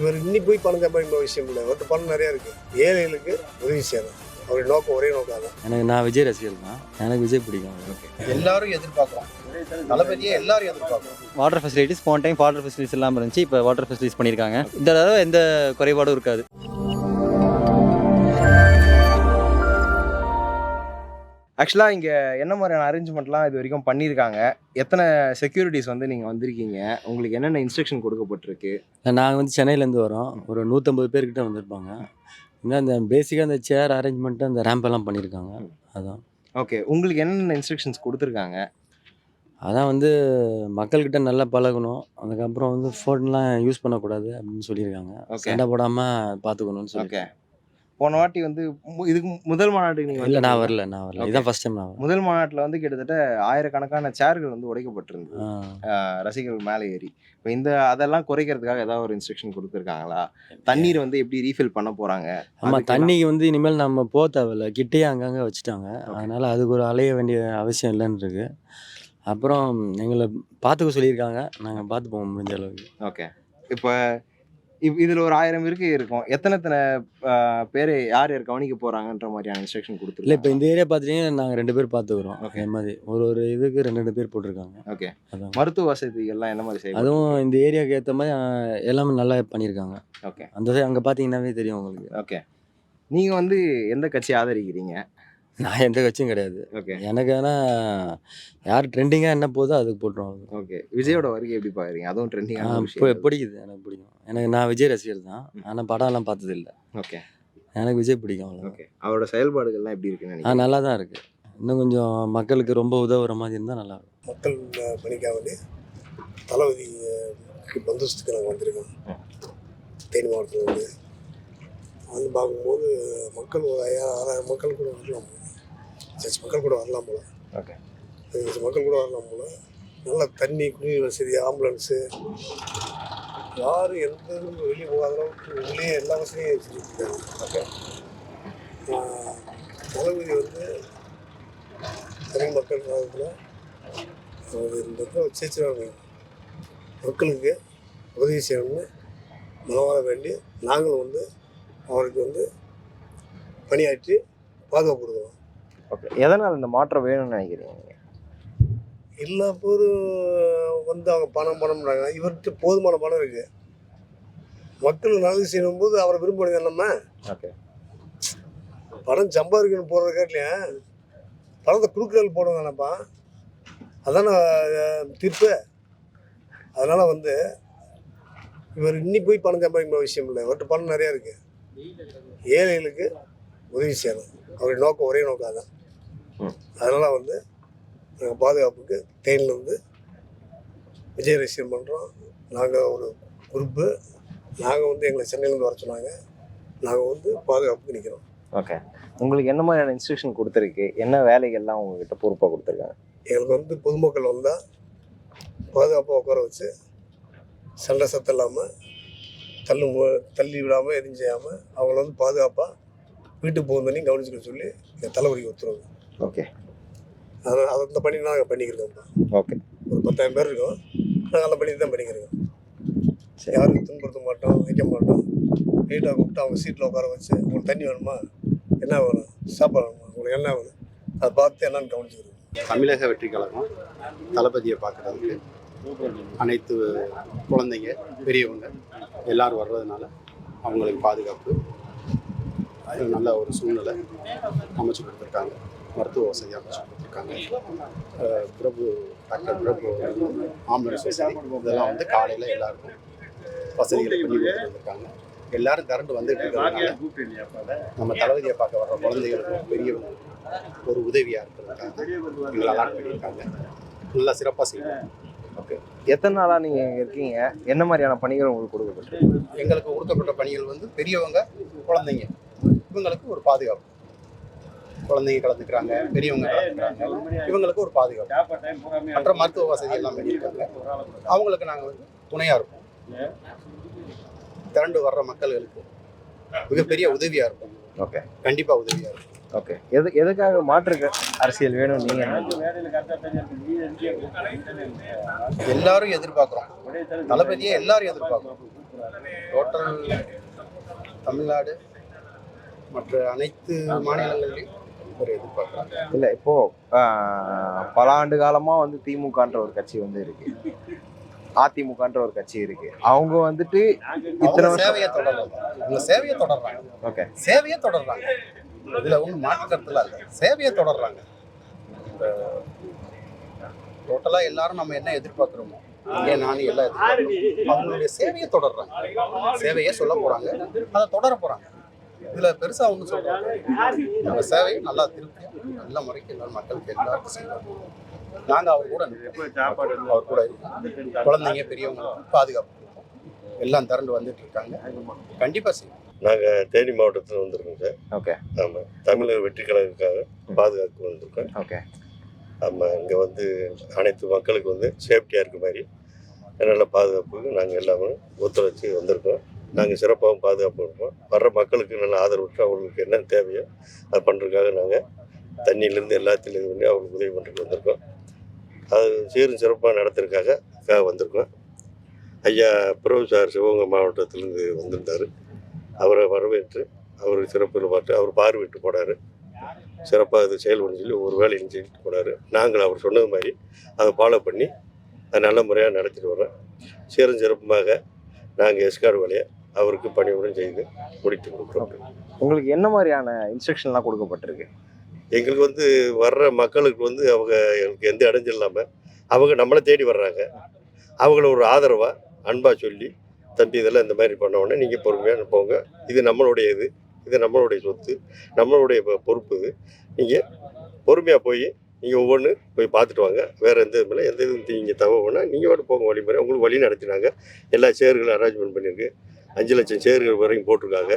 இவர் இன்னி போய் பணம் சம்பாதிக்கிற விஷயம் இல்லை. அவர்கிட்ட பணம் நிறையா இருக்குது ஏழைகளுக்கு உதவி செய்யணும் அவருடைய நோக்கம் ஒரே நோக்கம் தான் எனக்கு நான் விஜய் ரசிகர் தான். எனக்கு விஜய் பிடிக்கும். எல்லாரும் எதிர்பார்க்குறோம் தளபதியை எல்லாரும் எதிர்பார்க்குறோம் வாட்டர் ஃபெசிலிட்டிஸ் போன டைம் வாட்டர் ஃபெசிலிட்டிஸ் இல்லாமல் இருந்துச்சு. இப்போ வாட்டர் ஃபெசிலிட்டிஸ் பண்ணியிருக்காங்க இந்த தடவை எந்த குறைபாடும் இருக்காது. ஆக்சுவலாக இங்கே என்ன மாதிரியான அரேஞ்ச்மெண்ட்லாம் இது வரைக்கும் பண்ணியிருக்காங்க? எத்தனை செக்யூரிட்டிஸ் வந்து நீங்கள் வந்திருக்கீங்க? உங்களுக்கு என்னென்ன இன்ஸ்ட்ரக்ஷன் கொடுக்கப்பட்டிருக்கு? நாங்கள் வந்து சென்னையிலேருந்து வரோம். ஒரு நூற்றம்பது பேர்கிட்ட வந்திருப்பாங்க. இன்னும் அந்த பேசிக்காக அந்த சேர் அரேஞ்ச்மெண்ட்டு அந்த ரேம்ப் எல்லாம் பண்ணியிருக்காங்க அதான். ஓகே உங்களுக்கு என்னென்ன இன்ஸ்ட்ரக்ஷன்ஸ் கொடுத்துருக்காங்க? அதான் வந்து மக்கள்கிட்ட நல்லா பழகணும். அதுக்கப்புறம் வந்து ஃபோன்லாம் யூஸ் பண்ணக்கூடாது அப்படின்னு சொல்லியிருக்காங்க. சண்டை போடாமல் பார்த்துக்கணும்னு சொல்லி ஓகே போன வாட்டி வந்து இதுக்கு முதல் மாநாட்டுக்கு நீங்கள் இல்லை நான் வரல நான் வரல. இதான் ஃபர்ஸ்ட் டைம் நான் முதல் மாநாட்டில் வந்து கிட்டத்தட்ட ஆயிரக்கணக்கான சேர்கள் வந்து உடைக்கப்பட்டிருந்தது. ரசிகர்கள் மேலே ஏறி. இப்போ இந்த அதெல்லாம் குறைக்கிறதுக்காக ஏதாவது ஒரு இன்ஸ்ட்ரக்ஷன் கொடுத்துருக்காங்களா? தண்ணீர் வந்து எப்படி ரீஃபில் பண்ண போகிறாங்க ஆமாம் தண்ணிக்கு வந்து இனிமேல் நம்ம போக தேவையில்ல. கிட்டேயே அங்கங்கே வச்சுட்டாங்க. அதனால் அதுக்கு ஒரு அலைய வேண்டிய அவசியம் இல்லைன்னு இருக்கு. அப்புறம் எங்களை பார்த்துக்க சொல்லியிருக்காங்க. நாங்கள் பார்த்து போவோம் முடிஞ்ச அளவுக்கு. ஓகே இப்போ இப் இதில் ஒரு ஆயிரம் இருக்கு இருக்கும். எத்தனை எத்தனை பேர் யார் யார் கவனிக்க போகிறாங்கன்ற மாதிரியான இன்ஸ்ட்ரக்ஷன் இல்லை இப்போ இந்த ஏரியா பார்த்துட்டீங்கன்னா நாங்கள் ரெண்டு பேர் பார்த்துக்குறோம். அதே மாதிரி. ஒரு ஒரு இதுக்கு ரெண்டு ரெண்டு பேர் போட்டிருக்காங்க. ஓகே அதான். மருத்துவ வசதிகள்லாம் என்ன மாதிரி செய்யும் அதுவும் இந்த ஏரியாவுக்கு ஏற்ற மாதிரி எல்லாமே நல்லா பண்ணியிருக்காங்க. ஓகே அந்த அங்கே பார்த்தீங்கன்னாவே தெரியும் உங்களுக்கு. ஓகே நீங்கள் வந்து எந்த கட்சி ஆதரிக்கிறீங்க? நான் எந்த கட்சியும் கிடையாது. ஓகே. எனக்கு ஆனால் யார் ட்ரெண்டிங்காக என்ன போதோ அதுக்கு போட்டுருவோம். ஓகே. விஜயோட வருகை எப்படி பார்க்குறீங்க அதுவும் ஆ, ட்ரெண்டிங்கான இப்போ பிடிக்குது. எனக்கு பிடிக்கும். எனக்கு நான் விஜய் ரசிகர் தான். ஆனால் படம்லாம் பார்த்தது இல்லை ஓகே. எனக்கு விஜய் பிடிக்கும் ஓகே. அவரோட செயல்பாடுகள்லாம் எப்படி இருக்குன்னு ஆ நினைக்கிறீங்க? நல்லா தான் இருக்குது இன்னும் கொஞ்சம் மக்களுக்கு ரொம்ப உதவுற மாதிரி இருந்தால் நல்லா இருக்கும். மக்கள் அஹ், பணிக்காக வேண்டி தளபதிக்கு பந்தோஸ்துக்கு நாங்கள் வந்திருக்கோம். தேனி மாவட்டத்தில் வந்து. வந்து பார்க்கும்போது மக்கள் ஒரு ஆறாயிரம் மக்கள் கூட வரலாம். சர்ச் மக்கள் கூட வரலாம் போல. ஓகே. மக்கள் கூட வரலாம் போல. நல்ல தண்ணி குடிநீர் வசதி ஆம்புலன்ஸு. யாரும் எந்த இதுவும் வெளியே போகாத அளவுக்கு உள்ளே எல்லா வசதியும் செஞ்சுருக்காங்க ஓகே. தளபதி வந்து தமிழ் மக்கள் இந்த வச்சிருக்காங்க மக்களுக்கு உதவி செய்யணும்னு மனவார வேண்டி நாங்களும் வந்து அவருக்கு வந்து பணியாற்றி பாதுகாப்பு ஓகே. எதனால் இந்த மாற்றம் வேணும்னு நினைக்கிறீங்க? எல்லா பேரும் வந்து அவங்க பணம் பணம்ன்றாங்க. இவர்கிட்ட போதுமான பணம் இருக்கு. மக்கள் நல்லது செய்யும் போது அவரை விரும்புறது நம்ம ஓகே. பணம் சம்பாதிக்கணும் போடுறது காட்டிலையும் பணத்தை கொடுக்குறது போட வேணாப்பா அதானே தீர்ப்பு. அதனால் வந்து இவர் இன்னி போய் பணம் சம்பாதிக்கிற விஷயம் இல்லை. இவர்கிட்ட பணம் நிறையா இருக்குது ஏழைகளுக்கு உதவி செய்யணும். அவருடைய நோக்கம் ஒரே நோக்கம் தான். அதனால் வந்து நாங்கள் பாதுகாப்புக்கு தேனியில் வந்து விஜய் ரசிகர் பண்ணுறோம் நாங்கள் ஒரு குரூப்பு நாங்கள் வந்து எங்களை சென்னையிலேருந்து வர சொன்னாங்க. நாங்கள் வந்து பாதுகாப்புக்கு நிற்கிறோம் ஓகே உங்களுக்கு என்ன மாதிரியான இன்ஸ்ட்ரக்ஷன் கொடுத்துருக்கு? என்ன வேலைகள்லாம் உங்ககிட்ட பொறுப்பாக கொடுத்துருக்காங்க? எங்களுக்கு வந்து பொதுமக்கள் வந்தால் பாதுகாப்பாக உட்கார வச்சு சண்டை சத்தம் இல்லாமல் தள்ளு தள்ளி விடாமல் எதுவும் செய்யாமல் அவங்கள வந்து பாதுகாப்பாக வீட்டுக்கு போகுந்தனையும் கவனிச்சுக்க சொல்லி எங்கள் தளபதிக்கு உத்தரவு. ஓகே. அதை அதை அந்த பணி நாங்கள் பண்ணிக்கிறோம்ப்பா ஓகே. ஒரு பத்தாயிரம் பேர் இருக்கோம். நாங்கள் அந்த பணி தான் பண்ணிக்கிறோம். சரி. யாரும் துன்புறுத்த மாட்டோம் வைக்க மாட்டோம். வீட்டை கூப்பிட்டு அவங்க சீட்டில் உட்கார வச்சு உங்களுக்கு தண்ணி வேணுமா? என்ன வேணும்? சாப்பாடு வேணுமா? உங்களுக்கு என்ன வேணும்? அதை பார்த்து என்னன்னு கவனிச்சுக்கிறோம். தமிழக வெற்றி கழகம் தளபதியை பார்க்குறதுக்கு அனைத்து குழந்தைங்க பெரியவங்க எல்லாரும் வர்றதுனால அவங்களுக்கு பாதுகாப்பு நல்ல ஒரு சூழ்நிலை அமைச்சு கொடுத்துருக்காங்க. மருத்துவ வசதி அமைச்சு கொடுத்துருக்காங்க. பிரபு டாக்டர் பிரபு ஆம்புலன்ஸ் வசதி இதெல்லாம் வந்து காலையில் எல்லாருக்கும் வசதிகளை பண்ணி கொடுத்துருக்காங்க எல்லாரும் திரண்டு வந்துட்டு இருக்கிறதுனால நம்ம தளபதியை பார்க்க வர்ற குழந்தைகளுக்கும் பெரியவங்களுக்கும் ஒரு உதவியாக இருக்கிறதுக்காக எங்களை அலாட் பண்ணியிருக்காங்க. நல்லா சிறப்பாக செய்வோம் ஓகே. எத்தனை நாளாக நீங்கள் இங்கே இருக்கீங்க? என்ன மாதிரியான பணிகள் உங்களுக்கு கொடுக்கப்பட்டிருக்கு? எங்களுக்கு கொடுக்கப்பட்ட பணிகள் வந்து பெரியவங்க குழந்தைங்க இவங்களுக்கு ஒரு பாதுகாப்பு. குழந்தைங்க கலந்துக்கிறாங்க பெரியவங்க கலந்துக்கிறாங்க. இவங்களுக்கு ஒரு பாதுகாப்பு. மற்ற மருத்துவ வசதி எல்லாம் பண்ணியிருக்காங்க. அவங்களுக்கு நாங்கள் வந்து துணையாக இருப்போம். திரண்டு வர்ற மக்களுக்கு மிகப்பெரிய உதவியாக இருக்கும் ஓகே. கண்டிப்பாக உதவியாக இருக்கும் ஓகே. எது எதுக்காக மாற்று க- அரசியல் வேணும் நீங்கள் எல்லாரும் எதிர்பார்க்குறோம். தளபதியை எல்லாரும் எதிர்பார்க்குறோம். டோட்டல் தமிழ்நாடு மற்ற அனைத்து மாநிலங்கள்லையும் ஒரு எதிர்பார்க்குறாங்க. இல்ல இப்போ பல ஆண்டு காலமா வந்து திமுகன்ற ஒரு கட்சி வந்து இருக்கு. அதிமுகன்ற ஒரு கட்சி இருக்கு. அவங்க வந்துட்டு இத்தனை சேவையை தொடர்றாங்க. சேவையை தொடர்றாங்க. ஓகே. சேவையை தொடர்றாங்க. இதுல ஒன்றும் மாற்று கருத்துல இல்லை. சேவையை தொடர்றாங்க. டோட்டலாக எல்லாரும் நம்ம என்ன எதிர்பார்க்குறோமோ இங்கே நானும் எல்லாம் எதிர்பார்க்குறோம். அவங்களுடைய சேவையை தொடர்றாங்க. சேவையை சொல்ல போறாங்க. அதை தொடர போறாங்க. இதுல பெருசா ஒன்றும் சொல்றாங்க நம்ம சேவை நல்லா திருப்தியா நல்ல முறைக்கு எல்லாரும் மக்களுக்கு எல்லாருக்கும் செய்வாங்க நாங்க அவர் கூட நிற்போம். அவர் கூட இருக்கோம். குழந்தைங்க பெரியவங்களுக்கு பாதுகாப்பு. எல்லாம் திரண்டு வந்துட்டு இருக்காங்க. கண்டிப்பா செய்வோம். நாங்கள் தேனி மாவட்டத்தில் வந்திருக்கோம் சார். ஓகே. ஆமாம் தமிழக வெற்றி கழகத்துக்காக பாதுகாக்க வந்திருக்கோம். ஓகே. ஆமாம் இங்கே வந்து அனைத்து மக்களுக்கு வந்து சேஃப்டியாக இருக்க மாதிரி நல்ல பாதுகாப்புக்கு நாங்கள் எல்லாமே ஒத்துழைச்சி வந்திருக்கோம். நாங்கள் சிறப்பாகவும் பாதுகாப்பு இருப்போம் வர்ற மக்களுக்கு நல்ல ஆதரவு அவங்களுக்கு என்ன தேவையோ அது பண்ணுறதுக்காக நாங்கள் தண்ணியிலேருந்து எல்லாத்துலேயும் இது பண்ணி அவங்களுக்கு உதவி பண்ணுறதுக்கு வந்திருக்கோம். அது சீரும் சிறப்பாக நடத்துறதுக்காக வந்திருக்கோம். ஐயா பிரபு சார் சிவகங்கை மாவட்டத்திலேருந்து வந்திருந்தார். அவரை வரவேற்று அவர் சிறப்பில் பார்த்து அவர் பார்வையிட்டு போனார். சிறப்பாக அது செயல்படும் சொல்லி ஒரு வேலையும் செஞ்சுட்டு போனார். நாங்கள் அவர் சொன்னது மாதிரி அதை ஃபாலோ பண்ணி அதை நல்ல முறையாக நடத்திட்டு வர்றோம். சீரும் சிறப்புமாக நாங்கள் எஸ்கார்டு வேலையை அவருக்கு பணியுடன் செய்து முடித்து கொடுக்குறோம் உங்களுக்கு என்ன மாதிரியான இன்ஸ்ட்ரக்ஷன்லாம் கொடுக்கப்பட்டிருக்கு? எங்களுக்கு வந்து வர்ற மக்களுக்கு வந்து அவங்க எங்களுக்கு எந்த இடைஞ்சல் இல்லாமல் அவங்க நம்மளை தேடி வர்றாங்க. அவங்கள ஒரு ஆதரவாக அன்பாக சொல்லி தம்பி இதெல்லாம் இந்த மாதிரி பண்ண உடனே நீங்கள் பொறுமையாக போங்க. இது நம்மளுடைய இது இது நம்மளுடைய சொத்து. நம்மளுடைய பொறுப்பு இது. நீங்கள் பொறுமையாக போய் நீங்கள் ஒவ்வொன்று போய் பார்த்துட்டு வாங்க. வேறு எந்த இதுவும் இல்லை. எந்த இதுவும் நீங்கள் தவறு பண்ணால் நீங்கள் வாட்டு போங்க வழிமுறை உங்களுக்கு வழி நடத்தினாங்க. எல்லா சேர்களும் அரேஞ்ச்மெண்ட் பண்ணியிருக்கு. அஞ்சு லட்சம் சேர்கள் வரைக்கும் போட்டிருக்காங்க.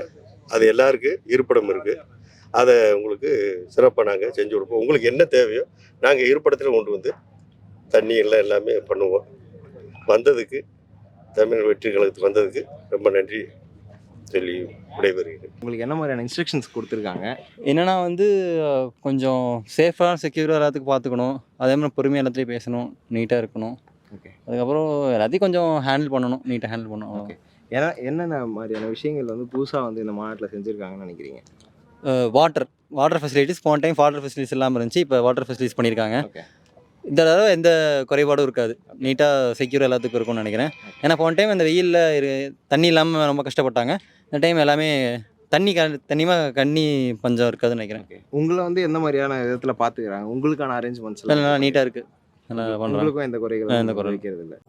அது எல்லாருக்கும் இருப்பிடம் இருக்குது அதை உங்களுக்கு சிறப்பாக நாங்கள் செஞ்சு கொடுப்போம். உங்களுக்கு என்ன தேவையோ நாங்கள் இருப்பிடத்தில் கொண்டு வந்து தண்ணி எல்லாம் எல்லாமே பண்ணுவோம். வந்ததுக்கு தமிழ் வெற்றி கழகத்துக்கு வந்ததுக்கு ரொம்ப நன்றி சொல்லி விடைபெறுகிறேன். உங்களுக்கு என்ன மாதிரியான இன்ஸ்ட்ரக்ஷன்ஸ் கொடுத்துருக்காங்க? என்னன்னா வந்து கொஞ்சம் சேஃபாக செக்யூராக எல்லாத்துக்கும் பார்த்துக்கணும். அதே மாதிரி பொறுமையாக எல்லாத்துலேயும் பேசணும். நீட்டாக இருக்கணும். ஓகே அதுக்கப்புறம் எல்லாத்தையும் கொஞ்சம் ஹேண்டில் பண்ணணும். நீட்டாக ஹேண்டில் பண்ணணும். ஓகே ஏன்னா என்னென்ன மாதிரியான விஷயங்கள் வந்து புதுசாக வந்து இந்த மாநாட்டில் செஞ்சுருக்காங்கன்னு நினைக்கிறீங்க? வாட்டர் வாட்டர் ஃபெசிலிட்டிஸ் போன டைம் வாட்டர் ஃபெசிலிட்டிஸ் இல்லாமல் இருந்துச்சு இப்போ வாட்டர் ஃபெசிலிட்டிஸ் பண்ணியிருக்காங்க இந்த தடவை எந்த குறைபாடும் இருக்காது. நீட்டாக செக்யூர் எல்லாத்துக்கும் இருக்கும்னு நினைக்கிறேன். ஏன்னா போன டைம் இந்த வெயிலில் தண்ணி இல்லாமல் ரொம்ப கஷ்டப்பட்டாங்க. இந்த டைம் எல்லாமே தண்ணி க தண்ணியமாக கண்ணி பஞ்சம் இருக்காதுன்னு நினைக்கிறேன். உங்களை வந்து எந்த மாதிரியான விதத்தில் பார்த்துக்கிறாங்க உங்களுக்கான அரேஞ்ச்மெண்ட்ஸ் நல்லா நீட்டாக இருக்குது நல்லா உங்களுக்கும் எந்த குறைகளும் எந்த குறையும். வைக்கிறது இல்லை